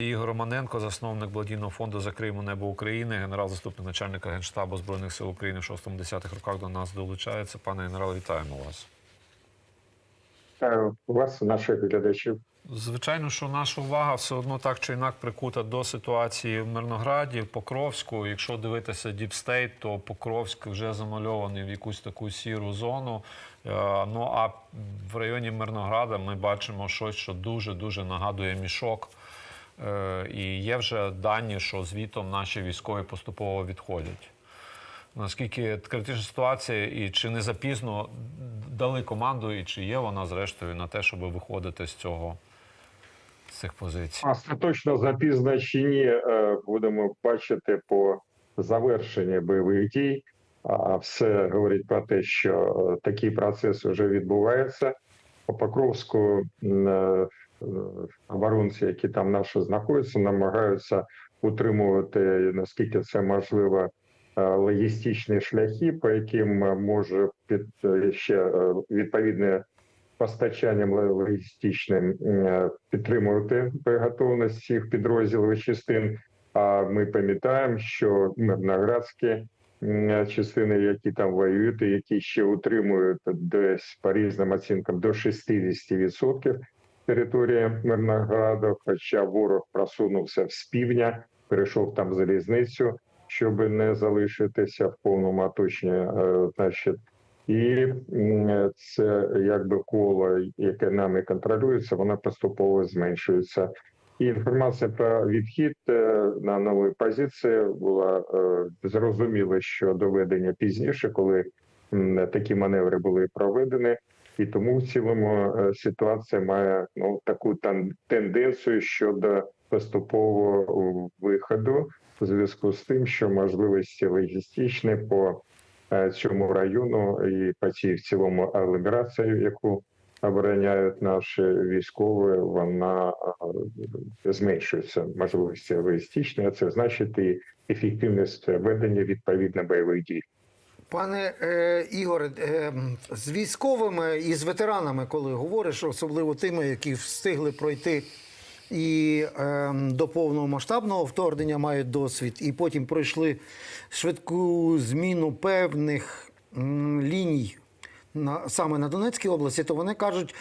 Ігор Романенко, засновник благодійного фонду «Закриємо небо України, генерал заступник начальника генштабу збройних сил України в 6-10 роках до нас долучається. Пане генерал, вітаємо вас. Вітаю вас, наших глядачів. Звичайно, що наша увага все одно так чи інак прикута до ситуації в Мирнограді, в Покровську. Якщо дивитися Діпстейт, то Покровськ вже замальований в якусь таку сіру зону. Е, Ну а в районі Мирнограда ми бачимо щось, що дуже дуже нагадує мішок. Е, І є вже дані, що звітом наші військові поступово відходять. Наскільки критична ситуація, і чи не запізно дали команду, і чи є вона зрештою на те, щоб виходити з цього цих позицій? Остаточно запізно чи ні, е, будемо бачити по завершенні бойових дій. А все говорить про те, що е, такий процес вже відбувається. По Покровську оборонці, які там наші знаходяться, намагаються утримувати наскільки це можливо е, логістичні шляхи, по яким е, може під е, ще е, відповідне постачанням логістичним е, підтримувати готовність цих підрозділів і частин. А ми пам'ятаємо, що мирноградські частини, які там воюють, і які ще утримують десь по різним оцінкам до 60% території Мирнограду, хоча ворог просунувся з півдня, перейшов там залізницю, щоб не залишитися в повному оточенні, е, значить, і це якби коло, яке нами контролюється, воно поступово зменшується. І інформація про відхід е, на нові позиції була е, зрозуміло, що доведення пізніше, коли такі маневри були проведені, і тому в цілому е, ситуація має ну таку там тенденцію щодо поступового виходу у зв'язку з тим, що можливості логістичні по е, цьому району і по цій в цілому агломерації, яку обороняють наші військові, вона е, зменшується можливості логістичні, а це значить і ефективність ведення відповідно бойових дій. Пане е, Ігоре, е, з військовими і з ветеранами, коли говориш, особливо тими, які встигли пройти і е, до повномасштабного вторгнення мають досвід, і потім пройшли швидку зміну певних м, ліній на, саме на Донецькій області, то вони кажуть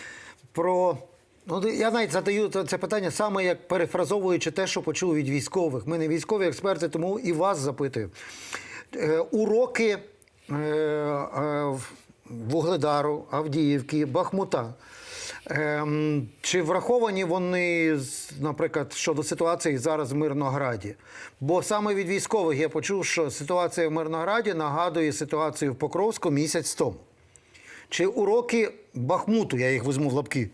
про. Ну, я навіть задаю це питання саме як перефразовуючи те, що почув від військових. Ми не військові експерти, тому і вас запитую. Е, уроки Вугледару, Авдіївки, Бахмута. Ем, Чи враховані вони, наприклад, щодо ситуації зараз в Мирнограді? Бо саме від військових я почув, що ситуація в Мирнограді нагадує ситуацію в Покровську місяць тому. Чи уроки Бахмуту, я їх візьму в лапки,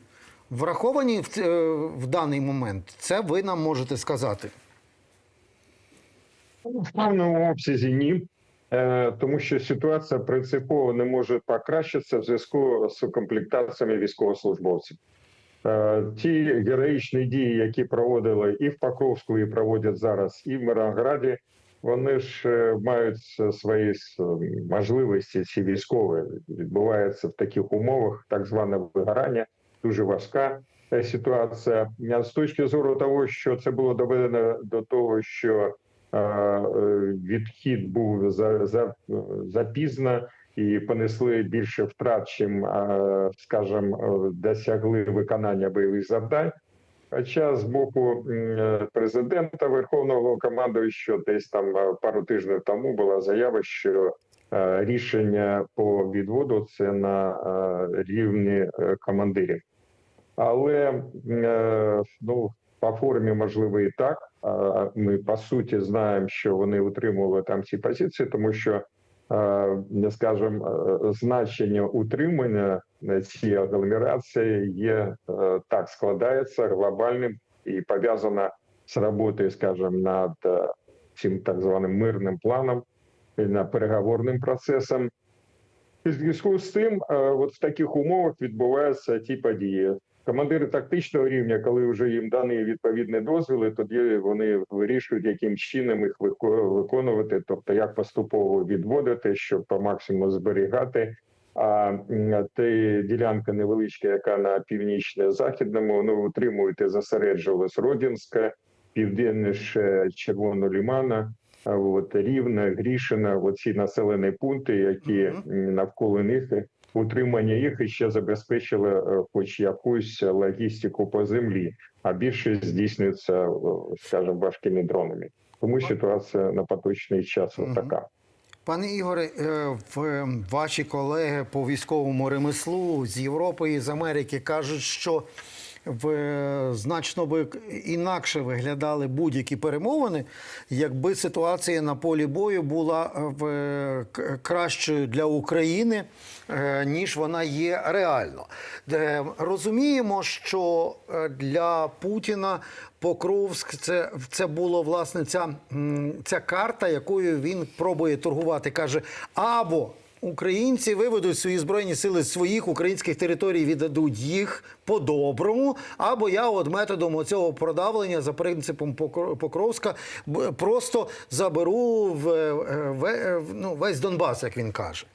враховані в, е, в даний момент? Це ви нам можете сказати. В певному обсязі ні, Е, тому що ситуація принципово не може покращитися в зв'язку з комплектаціями військовослужбовців. Е, Ті героїчні дії, які проводили і в Покровську, і проводять зараз, і в Мирнограді, вони ж е, мають свої можливості. Ці військові відбуваються в таких умовах, так зване вигорання, дуже важка е, ситуація. З точки зору того, що це було доведено до того, що е, е, відхід був за, за, запізно і понесли більше втрат, чим, е, скажімо, е, досягли виконання бойових завдань. Хоча з боку е, президента Верховного командуючого десь там е, пару тижнів тому була заява, що е, рішення по відводу це на е, рівні е, командирів. Але е, ну, по формі можливо і так. Ми по суті знаємо, що вони утримували там ці позиції, тому що скажем, е, значення утримання цій агломерації є е, так складається глобальним і пов'язано з роботою, скажімо, над е, цим так званим мирним планом і над переговорним процесом. І зв'язку з тим, от в таких умовах відбуваються ті події. Командири тактичного рівня, коли вже їм дані відповідні дозвіли, тоді вони вирішують, яким чином їх виконувати, тобто як поступово відводити, щоб по максимуму зберігати. А те ділянка невеличка, яка на північно-західному, ну утримуєте, зосереджувалась Родінська, південніше Червоного лімана, от Рівна, Грішина, оці населені пункти, які навколо них. Утримання їх ще забезпечило е, хоч якусь логістику по землі, а більше здійснюється, е, скажімо, важкими дронами. Тому ситуація на поточний час угу. така. Пане Ігоре, е, в- ваші колеги по військовому ремеслу з Європи і з Америки кажуть, що в значно би інакше виглядали будь-які перемовини, якби ситуація на полі бою була е, в кращою для України, е, ніж вона є реально. Розуміємо, що е, для Путіна Покровськ це, це було власне ця, ця карта, якою він пробує торгувати. каже: або Українці виведуть свої збройні сили з своїх українських територій, віддадуть їх по-доброму. Або я, от методом цього продавлення за принципом Покро- Покровська, просто заберу в, е, в, в- ну, весь Донбас, як він каже.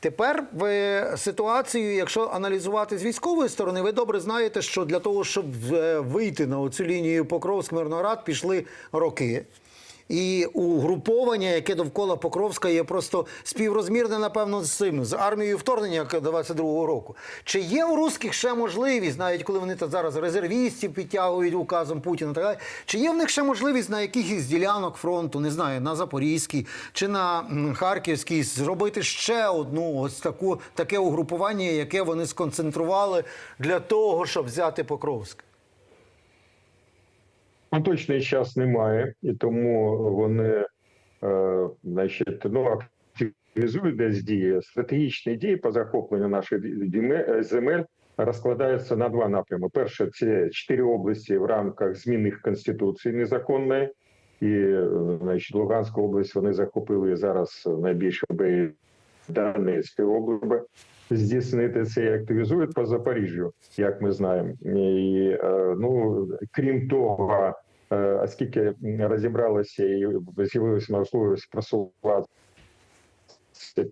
Тепер в ситуацію, якщо аналізувати з військової сторони, ви добре знаєте, що для того, щоб е, вийти на цю лінію Покровськ-Мирноград, пішли роки. І угруповання, яке довкола Покровська, є просто співрозмірне, напевно, з цим, з армією вторгнення 22-го року. Чи є у русських ще можливість, навіть коли вони зараз резервістів підтягують указом Путіна, так далі, чи є в них ще можливість на якихось ділянок фронту, не знаю, на Запорізькій чи на Харківській, зробити ще одну ось таку таке угрупування, яке вони сконцентрували для того, щоб взяти Покровськ? На точний час немає, і тому вони, е, значить, ну, активізують десь дії. Стратегічні дії по захопленню наших земель розкладаються на два напрями. Перше, це чотири області в рамках змінних конституцій незаконної. І е, значить, Луганську область вони захопили зараз найбільше би Донецької області. Здійснити це і активізують по Запоріжжю, як ми знаємо. І е, ну крім того, е, оскільки розібралися і з'явилася можливість просувати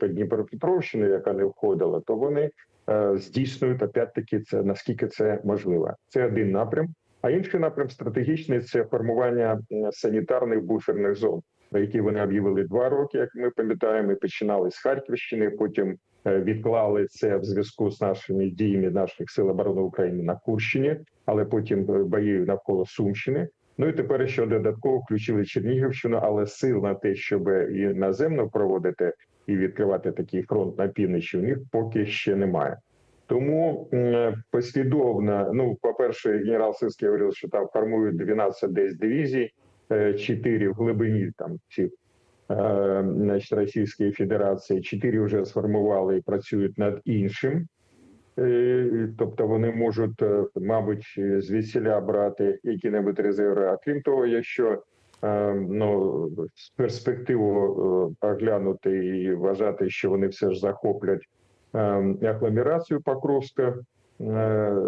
по Дніпропетровщину, яка не входила, то вони е, здійснюють опять-таки це наскільки це можливо. Це один напрям. А інший напрям стратегічний це формування санітарних буферних зон, які вони об'явили два роки, як ми пам'ятаємо, і починали з Харківщини. Потім е, відклали це в зв'язку з нашими діями наших сил оборони України на Курщині, але потім е, бої навколо Сумщини. Ну і тепер ще додатково включили Чернігівщину, але сил на те, щоб і наземно проводити і відкривати такий фронт на півночі, у них поки ще немає. Тому м, послідовно, ну, по-перше, генерал Сирський говорив, що там формують 12 десь дивізій, 4 в глибині там цих е, значить, Російської Федерації, 4 вже сформували і працюють над іншим. Е, Тобто вони можуть, е, мабуть, звідсіля брати які-небудь резерви. А крім того, якщо е, ну, з перспективу е, оглянути і вважати, що вони все ж захоплять е, агломерацію Покровська, е,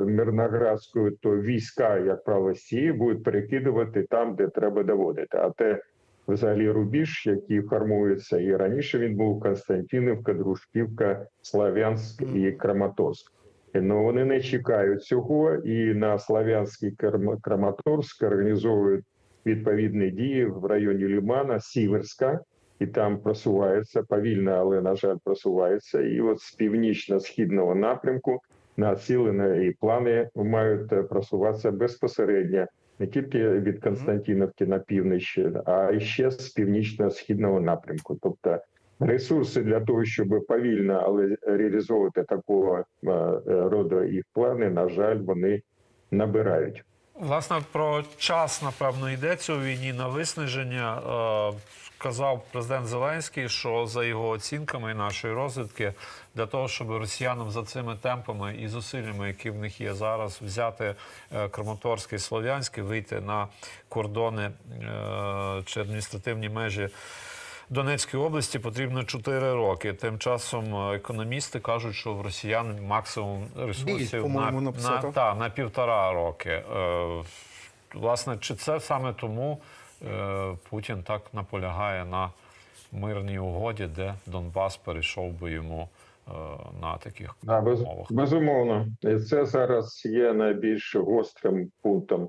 Мирноградську, то війська, як правило, цієї будуть перекидувати там, де треба доводити. А те взагалі рубіж, який формується і раніше він був Константинівка, Дружківка, Слав'янськ і Краматорськ. Ну вони не чекають цього, і на Слав'янський Краматорськ організовують відповідні дії в районі Лімана, Сіверська, і там просувається повільно, але на жаль, просувається. І от з північно-східного напрямку націлено і плани мають е, просуватися безпосередньо не тільки від Константиновки на північ, а й ще з північно-східного напрямку. Тобто ресурси для того, щоб повільно, але реалізовувати такого е, е, роду їх плани, на жаль, вони набирають. Власне, про час, напевно, йдеться у війні на виснаження. Е, Казав президент Зеленський, що за його оцінками і нашої розвідки, для того, щоб росіянам за цими темпами і зусиллями, які в них є зараз, взяти е, Краматорський, Слов'янський, вийти на кордони е, чи адміністративні межі Донецької області потрібно 4 роки. Тим часом е, економісти кажуть, що в росіян максимум ресурсів по-моєму, на, на, та, на півтора роки. Е, власне, чи це саме тому Путін так наполягає на мирній угоді, де Донбас перейшов би йому е, на таких Да, без, умовах? безумовно, і це зараз є найбільш гострим пунктом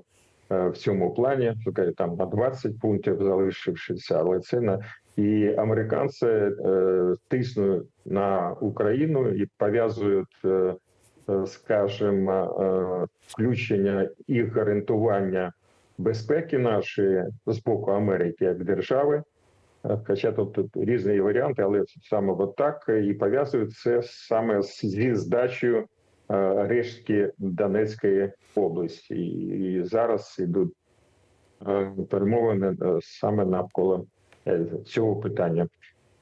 е, в цьому плані. Там на 20 пунктів залишившися, але це на і американці е, тиснуть на Україну і пов'язують, е, е, скажімо, е, включення і гарантування безпеки нашої з боку Америки як держави. Е, Хоча тут, різні варіанти, але саме от так і пов'язують це саме зі здачею е, рештки Донецької області. І, зараз ідуть е, перемовини е, саме навколо е, цього питання.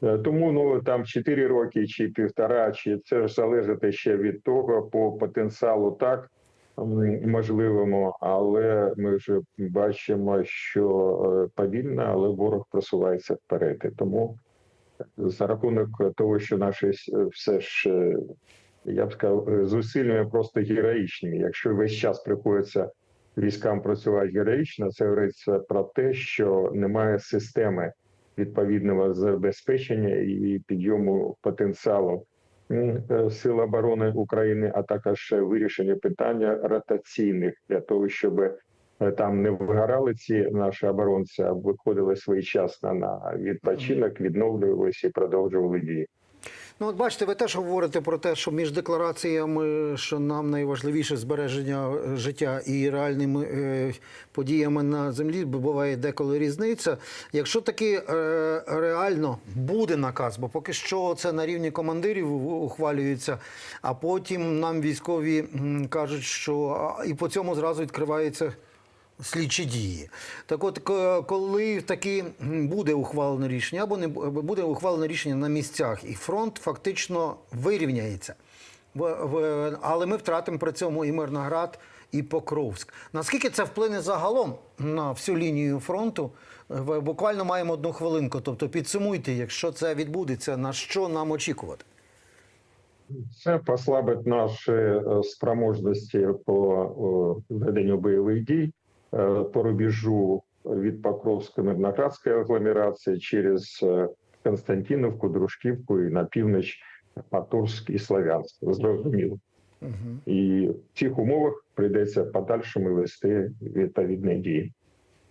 Е, Тому ну там 4 роки чи півтора, чи це ж залежить ще від того по потенціалу так можливому, але ми вже бачимо, що е, повільно, але ворог просувається вперед. Тому за рахунок того, що наші все ж е, я б сказав, е, зусиллями просто героїчними. Якщо весь час приходиться військам працювати героїчно, це говориться про те, що немає системи відповідного забезпечення і підйому потенціалу е, сил оборони України, а також вирішення питання ротаційних для того, щоб е, там не вигорали ці наші оборонці, а виходили своєчасно на відпочинок, відновлювалися і продовжували дії. Ну, от бачите, ви теж говорите про те, що між деклараціями, що нам найважливіше збереження е, життя і реальними е, подіями на землі, буває деколи різниця. Якщо таки е, реально буде наказ, бо поки що це на рівні командирів ухвалюється, а потім нам військові кажуть, що і по цьому зразу відкривається слідчі дії. Так от, коли таки буде ухвалене рішення, або не буде ухвалене рішення на місцях, і фронт фактично вирівняється. Але ми втратимо при цьому і Мирноград, і Покровськ. Наскільки це вплине загалом на всю лінію фронту? Буквально маємо одну хвилинку. Тобто підсумуйте, якщо це відбудеться, на що нам очікувати? Це послабить наші е, спроможності по веденню бойових дій по рубежу від Покровської Мирноградської агломерації через е, Константиновку, Дружківку і на північ Моторськ і Слов'янськ. Зрозуміло. І в цих умовах прийдеться подальшому вести відповідні дії.